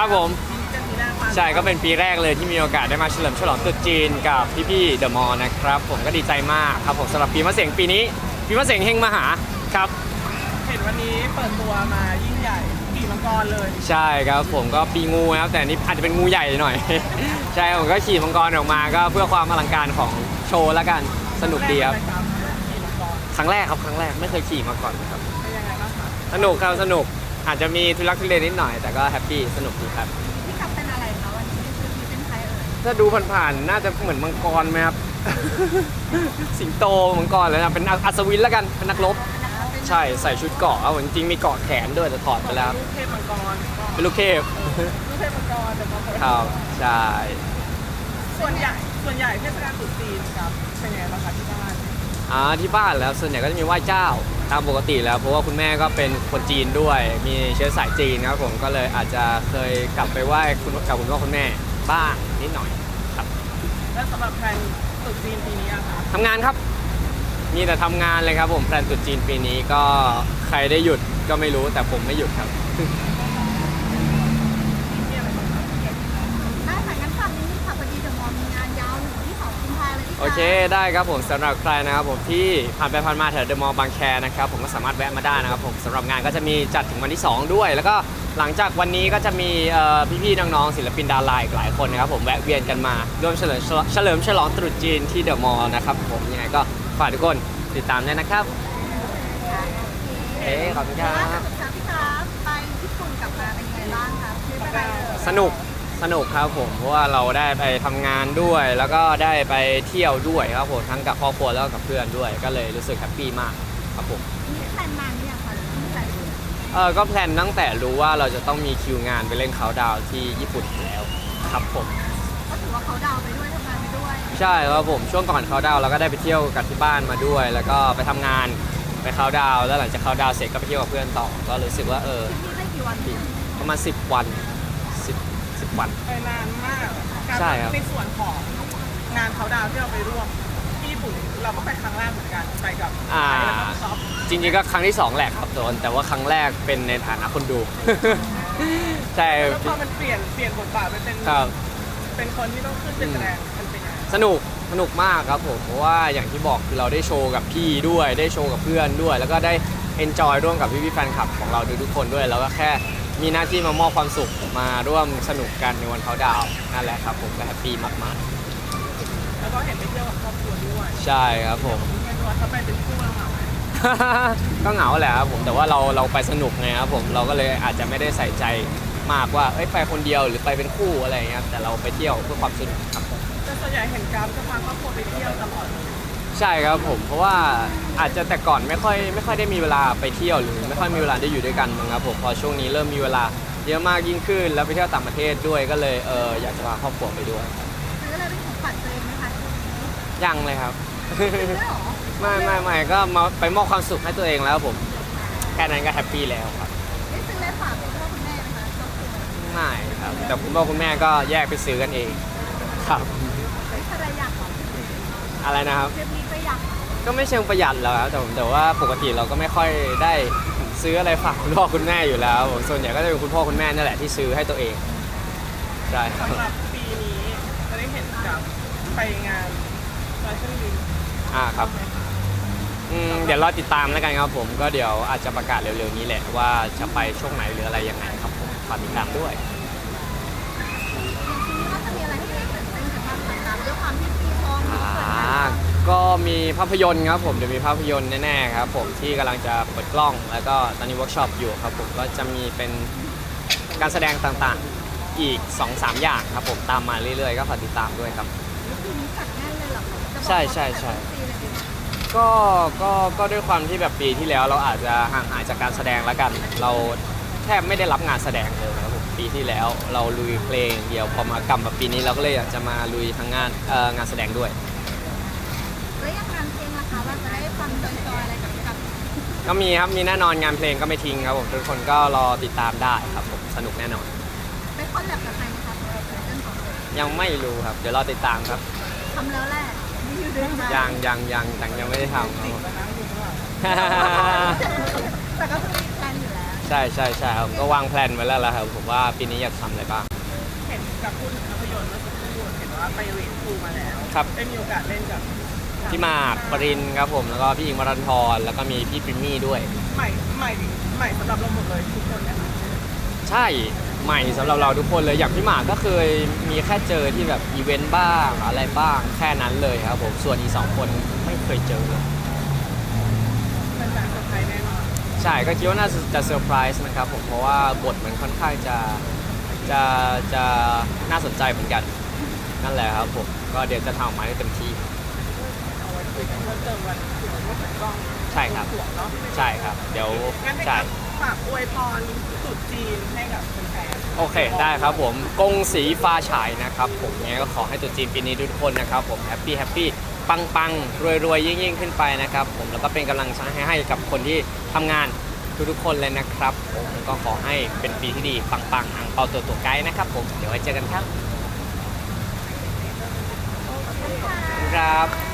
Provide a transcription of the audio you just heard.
ครับผมจะมีแรกมาใช่ก็เป็นปีแรกเลยที่มีโอกาสได้มาเฉลิมฉลองตรุษจีนกับพี่ๆเดอะมอลล์นะครับ ผมก็ดีใจมากครับผมสำหรับปีมะเสงปีนี้ปีมะเสงเฮงมหาครับเห็นวันนี้เปิดตัวมายิ่งใหญ่ขี่มังกรเลยใช่ครับผมก็ปีงูนะครับแต่อันนี้อาจจะเป็นงูใหญ่หน่อย ใช่ผมก็ขี่มังกรออกมาก็เพื่อความอลังการของโชว์แล้วกันสนุกดีครับแกเป็นไงขี่มังกรครั้งแรกครับครั้งแรกไม่เคยขี่มาก่อนครับเป็นยังไงบ้างคะสนุกครับสนุก อาจจะมีทุลักทุเลนิดหน่อย แต่ก็แฮปปี้สนุกดีครับ พี่กับเป็นอะไรคะวันนี้ชุดนี้เป็นใครเอ่ยถ้าดูผ่านๆน่าจะเหมือนมังกรไหมครับ สิงโตมังกรเลยนะเป็นอัศวินแล้วกันเป็นนักรบ ใช่ใส่ชุดเกราะเอาจริงๆมีเกราะแขนด้วยแต่ถอดไปแล้ว ลูกเทพมังกรเป็นลูกเทพลูกเทพมังกรเดี๋ยวมาเปิดครับใช่ส่วนใหญ่ส่วนใหญ่เทศกาลตรุษจีนครับเป็นยังไงบ้างคะที่บ้านอ่าที่บ้านแล้วส่วนใหญ่ก็จะมีไหว้เจ้า ตามปกติแล้วเพราะว่าคุณแม่ก็เป็นคนจีนด้วย มีเชื้อสายจีนนะครับผมก็เลยอาจจะเคยกลับไปไหว้คุณกับคุณพ่อคุณแม่บ้างนิดหน่อยครับและสำหรับแพลนตรุษจีนปีนี้อะค่ะทำงานครับ มีแต่ทำงานเลยครับผมแพลนตรุษจีนปีนี้ก็ใครได้หยุดก็ไม่รู้แต่ผมไม่หยุดครับ มีอะไรบ้างคะ ได้ค่ะงั้นฝากนิดนึงค่ะพอดีเดอะมอลล์มีงานยาวถึงที่สองกุมภา เลยที่โอเคได้ครับผมสำหรับใครนะครับผมที่ผ่านไปผ่านมาแถวเดอะมอลล์บางแคนะครับผมก็สามารถแวะมาได้นะครับผมสำหรับงานก็จะมีจัดถึงวันที่ 2 ด้วย แล้วก็หลังจากวันนี้ก็จะมีเอ่อพี่ๆน้องๆศิลปินดาราอีกหลายคนนะครับผมแวะเวียนกันมาร่วมเฉลิมฉลองเฉลิมฉลองตรุษจีนที่เดอะมอลล์นะครับผมยังไงก็ฝากทุกคนติดตามด้วยนะครับเอ๊ขอบคุณคล่ารับสุดค่ะพี่ครับไปญี่ปุ่นกลับมาเป็นยังไงบ้างครับคือไปเอ่ยสนุก สนุกครับผมเพราะว่าเราได้ไปทำงานด้วย แล้วก็ได้ไปเที่ยวด้วยครับผมทั้งกับครอบครัวแล้วก็กับเพื่อนด้วย ก็เลยรู้สึกแฮปปี้มากครับผมมีแพลนมาเนี่ยงค่ะหรือเพิ่งไปเลยเออก็แพลนตั้งแต่รู้ว่าเราจะต้องมีคิวงานไปเล่นเขาน์ดาวน์ที่ญี่ปุ่นอยู่แล้วครับผม ก็ถือว่าเขาดาวน์ไปด้วยทำงานไปด้วย ใช่ครับผมช่วงก่อนเขาน์ดาวน์เราก็ได้ไปเที่ยวกับที่บ้านมาด้วย แล้วก็ไปทำงานไปเขาน์ดาวน์แล้วหลังจากเขาน์ดาวน์เสร็จก็ไปเที่ยวกับเพื่อนต่อ ก็รู้สึกว่าเออที่ได้กี่วันดีประมาณ10 วัน 10 10 วัน ไปนานมากการใช่ครับ ในส่วนของงานเขาดาวน์ที่เราไปร่วมที่ญี่ปุ่นเราก็ไปครั้งแรกเหมือนกันไปกับอ่าไปแล้วก็ซอฟจริงๆก็ครั้งที่สองแหละครับโดนแต่ว่าครั้งแรกเป็นในฐานะคนดู ใช่ แล้วพอมันเปลี่ยนเปลี่ยนบทบาทไปเป็นครับ เป็นคนที่ต้องขึ้นเป็นแสดงมันเป็นยังไงสนุก สนุกมากครับผม เพราะว่าอย่างที่บอกคือเราได้โชว์กับพี่ด้วย ได้โชว์กับเพื่อนด้วย แล้วก็ได้เอนจอยร่วมกับพี่ๆแฟนคลับของเราทุกๆคนด้วย แล้วก็แค่ มีหน้าที่มามอบความสุขมาร่วมสนุกกันในวันเขาดาวน์นั่นแหละครับผมก็แฮปปี้มากแล้วก็เห็นไปเที่ยวกับครอบครัวด้วยๆ ใช่ครับผมไม่รู้ว่าถ้าไปเป็นคู่เราเหงาไหมก็เหงาแหละครับผมแต่ว่าเราเราไปสนุกไงครับผมเราก็เลยอาจจะไม่ได้ใส่ใจมากว่าเอ้ยไปคนเดียวหรือไปเป็นคู่อะไรอย่างเงี้ยแต่เราไปเที่ยวเพื่อความสนุกครับผมแต่ส่วนใหญ่เห็นกราฟจะพาครอบครัวไปเที่ยวตลอดเลย ใช่ครับผมเพราะว่าอาจจะแต่ก่อนไม่ค่อยไม่ค่อยได้มีเวลาไปเที่ยวหรือไม่ค่อยมีเวลาได้อยู่ด้วยกันมั้งครับผมพอช่วงนี้เริ่มมีเวลาเยอะมากยิ่งขึ้น แล้วไปเที่ยวต่างประเทศด้วยก็เลยเอออยากจะพาครอบครัวไปด้วยซื้ออะไรเป็นของขวัญตัวเองไหมคะยังเลยครับ ซื้อเหรอไม่ไม่ไม่ก็มาไปมอบความสุขให้ตัวเองแล้วผมแค่นั้นก็แฮปปี้แล้วครับได้ซื้ออะไรฝากคุณพ่อคุณแม่ไหมคะก็คือไม่ครับแต่คุณพ่อคุณแม่ก็แยกไปซื้อกันเองครับเฮ้ยอะไรอยากของ อะไรนะครับเทปนี้ก็อยากก็ไม่เชิงประหยัดหรอกครับแต่ผมแต่ว่าปกติเราก็ไม่ค่อยได้ซื้ออะไรฝากคุณพ่อคุณแม่อยู่แล้วผมส่วนใหญ่ก็จะเป็นคุณพ่อคุณแม่นั่นแหละที่ซื้อให้ตัวเองใช่ครับสำหรับปีนี้จะได้เห็นกับไปงานแฟชั่นวีคอ่าครับอืมเดี๋ยวรอติดตามแล้วกันครับผมก็เดี๋ยวอาจจะประกาศเร็วๆนี้แหละว่าจะไปช่วงไหนหรืออะไรยังไงครับผมฝากติดตามด้วย อย่างทีนี้ก็จะมีอะไรให้ได้ตื่นเต้นกันบ้างคะด้วยความที่ปีทองมี อ่ เปิดงาาน ก็ มีภาพยนตร์ครับผมเดี๋ยวมีภาพยนตร์แน่ๆครับผมที่กำลังจะเปิดกล้อง แล้วก็ตอนนี้เวิร์กช็อปอยู่ครับผมก็จะมีเป็นการแสดงต่างๆอีก 2-3 อย่างครับผมตามมาเรื่อยๆ ก็ฝากติดตามด้วยครับปีนี้จัดแน่นเลยเหรอคะจะบอกว่าใช่ใช่ใช่ ปีเลยดีไหมก็ก็ก็ด้วยความที่แบบปีที่แล้วเราอาจจะห่างหายจากการแสดงแล้วกัน เราแทบไม่ได้รับงานแสดงเลยครับผมปีที่แล้วเราลุยเพลงอย่างเดียวพอมากลับมาปีนี้เราก็เลยอยากจะมาลุยทางงานเอ่องานแสดงด้วย ก็มีครับ มีแน่นอนงานเพลงก็ไม่ทิ้งครับผม ทุกคนก็รอติดตามได้ครับผม สนุกแน่นอน ไปคอลแลบกับใครนะคะสำหรับเรื่องของยังไม่รู้ครับ เดี๋ยวรอติดตามครับ ทำแล้วแหละมีอยู่ด้วยนะยังยังยังแต่ยังไม่ได้ทำครับผมมานั่งดูข้างหลังแต่ก็คือมีแพลนอยู่แล้ว ใช่ใช่ใช่ครับก็วางแผนไว้แล้วล่ะครับผมว่าปีนี้อยากทำอะไรบ้าง เห็นกับพูดถึงภาพยนตร์เมื่อสักครู่เห็นว่าไปเรียนครูมาแล้ว ครับ ได้มีโอกาสเล่นกับ พี่หมากปรินครับผมแล้วก็พี่อิงวรันทรแล้วก็มีพี่ปริมมี่ด้วย ใหม่ใหม่ใหม่สำหรับเราหมดเลยทุกคนนะคะ ใช่ใหม่สำหรับเราทุกคนเลยอย่างพี่หมากก็เคยมีแค่เจอที่แบบอีเวนต์บ้างอะไรบ้างแค่นั้นเลยครับผมส่วนอีกสองคนไม่เคยเจอเลยเป็นการเซอร์ไพรส์แน่นอนใช่ก็คิดว่าน่าจะเซอร์ไพรส์นะครับผมเพราะว่าบทมันค่อนข้างจะจะจะน่าสนใจเหมือนกัน นั่นแหละครับผมก็เดี๋ยวจะทำออกมาได้เต็มที่เอาไว้ คุยกันเพิ่มเติมวันที่ผมเปิกล้องใช่ครับ วงเนาะใช่ครับ เดี๋ยวใช่ ฝากอวยพรสุดจีนให้กับคนไทยโอเคได้ครับผมกงสีฟ้าฉายนะครับผมเนี้ยก็ขอให้ตุดจีนปีนี้ทุกคนนะครับผมแฮปปี้แฮปปี้ปังปังรวยรวยยิ่งยิ่งขึ้นไปนะครับผมแล้วก็เป็นกำลังใจให้ให้กับคนที่ทำงานทุกๆคนเลยนะครับผมก็ขอให้เป็นปีที่ดีปังปังอังเปาตัวตัวไกด์นะครับผมเดี๋ยวไว้เจอกันครับครับ